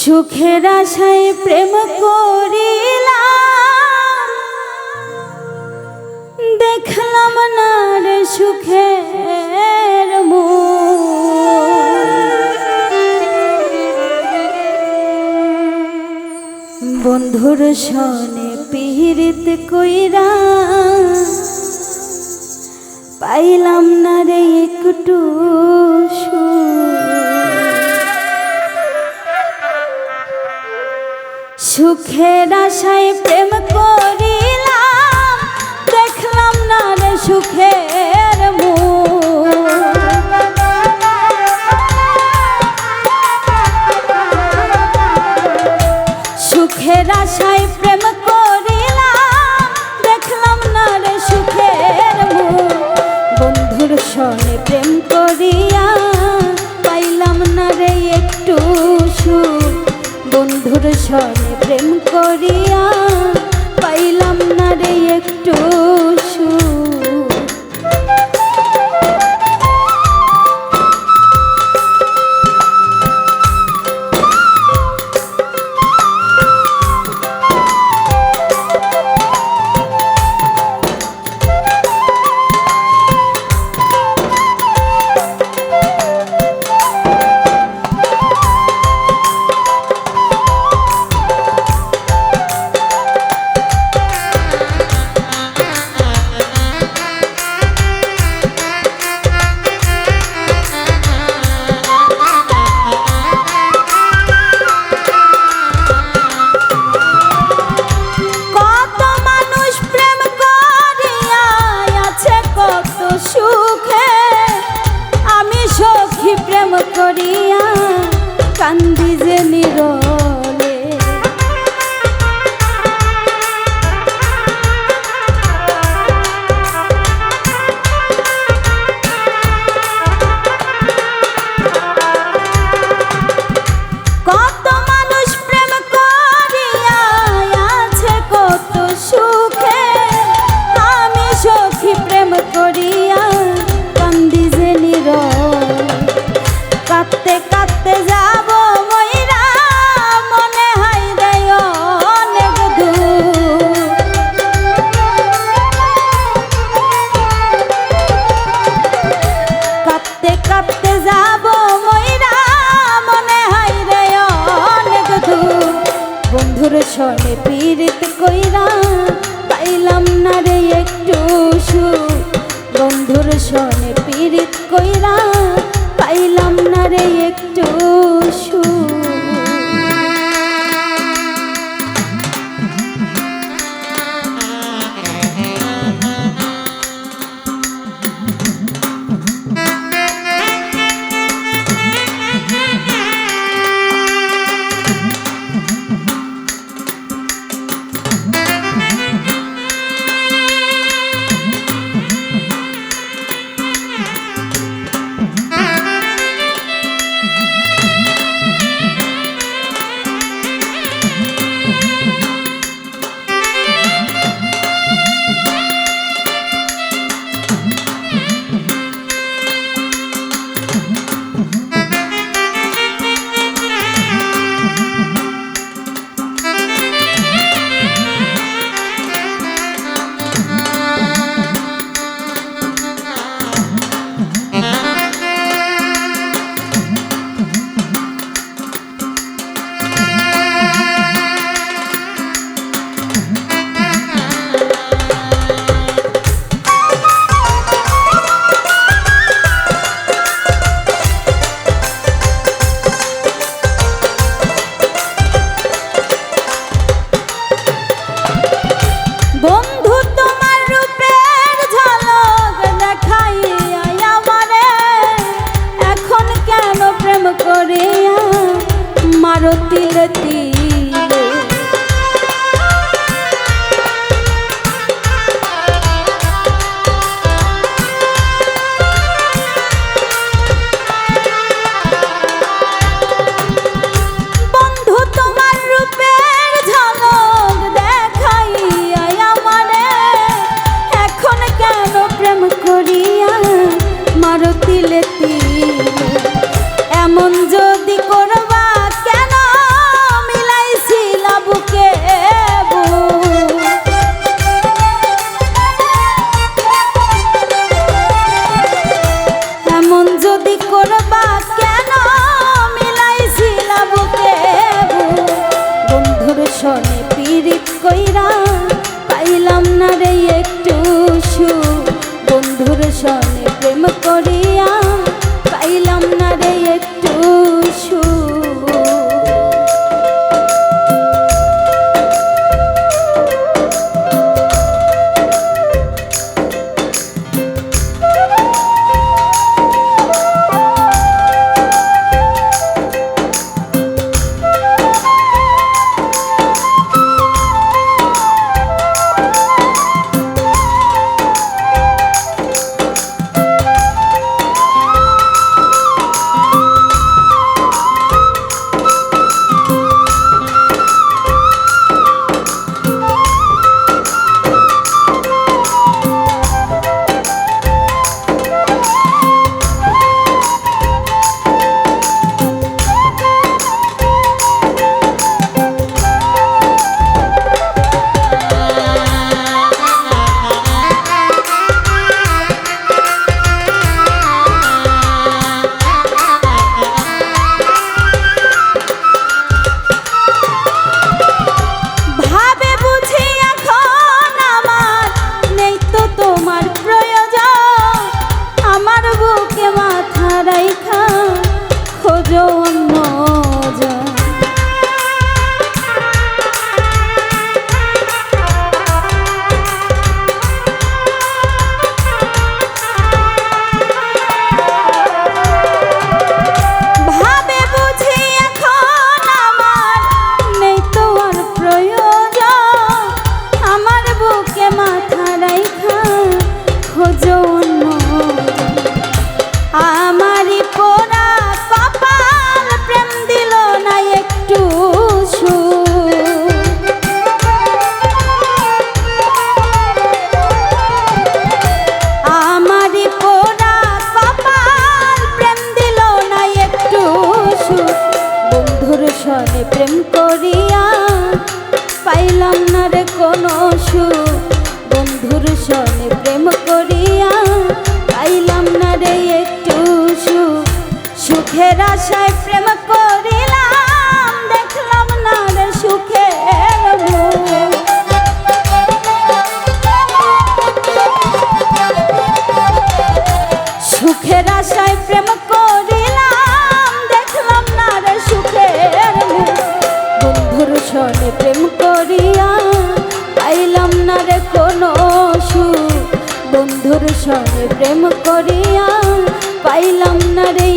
সুখের আশায় প্রেম করিলাম দেখলাম না রে সুখের। বন্ধুর সনে পিরিত কইরা পাইলাম না রে একটু সুখ। সুখের আশায় প্রেম করিলাম, দেখলাম না রে সুখের। সুখের আশায় প্রেম করিলাম, দেখলাম না রে সুখের। বন্ধুর সনে প্রেম করিয়া পাইলাম না রে একটু সুখ বন্ধুর সনে প্রেম করিয়া পাইলাম না রে একটু। কান্দি সনে পীড়িত কইরা পাইলাম না রে একটু সুখ। বন্ধুর সনে পীড়িত কইরা পাইলাম না রে একটু 万一 জলে প্রেম করিয়া পাইলাম না রে কোনো সুখ। বন্ধুর সনে প্রেম করিয়া পাইলাম না রে একটু সুখ। সুখের আশায় প্রেম কর কোনো সুখ বন্ধুর সঙ্গে প্রেম করিয়া পাইলাম না রে